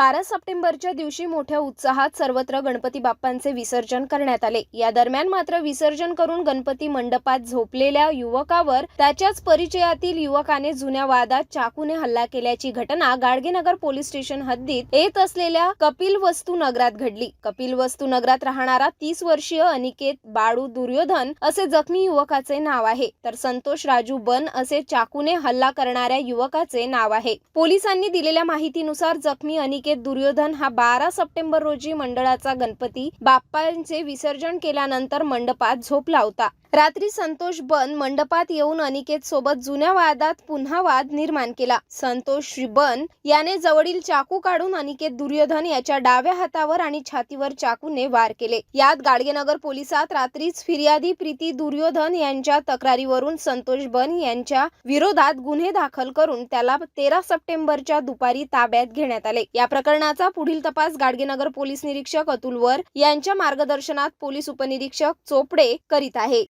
बारा सप्टेंबरच्या दिवशी मोठ्या उत्साहात सर्वत्र गणपती बाप्पांचे विसर्जन करण्यात आले. या दरम्यान मात्र विसर्जन करून गणपती मंडपात झोपलेल्या युवकावर त्याच्याच परिचयातील युवकाने जुन्या वादात चाकूने हल्ला केल्याची घटना गाडगेनगर पोलीस स्टेशन हद्दीत येत असलेल्या कपिल वस्तू नगरात घडली. कपिल वस्तू नगरात राहणारा तीस वर्षीय अनिकेत बाळू दुर्योधन असे जखमी युवकाचे नाव आहे. तर संतोष राजू बन असे चाकूने हल्ला करणाऱ्या युवकाचे नाव आहे. पोलिसांनी दिलेल्या माहितीनुसार जखमी अनिकेत दुर्योधन हा बारा सप्टेंबर रोजी मंडळाचा गणपती बाप्पांचे विसर्जन केल्यानंतर मंडपात झोपला होता. रात्री संतोष बन मंडपात येऊन अनिकेत सोबत जुन्या वादात पुन्हा वाद निर्माण केला. संतोष बन याने जवळील चाकू काढून अनिकेत दुर्योधन याच्या डाव्या हातावर आणि छातीवर चाकूने वार केले. यात गाडगेनगर पोलिसात रात्रीच फिर्यादी प्रीती दुर्योधन यांच्या तक्रारीवरून संतोष बन यांच्या विरोधात गुन्हे दाखल करून त्याला तेरा सप्टेंबरच्या दुपारी ताब्यात घेण्यात आले. या प्रकरणाचा पुढील तपास गाडगेनगर पोलीस निरीक्षक अतुल वर यांच्या मार्गदर्शनात पोलीस उपनिरीक्षक चोपडे करीत आहे.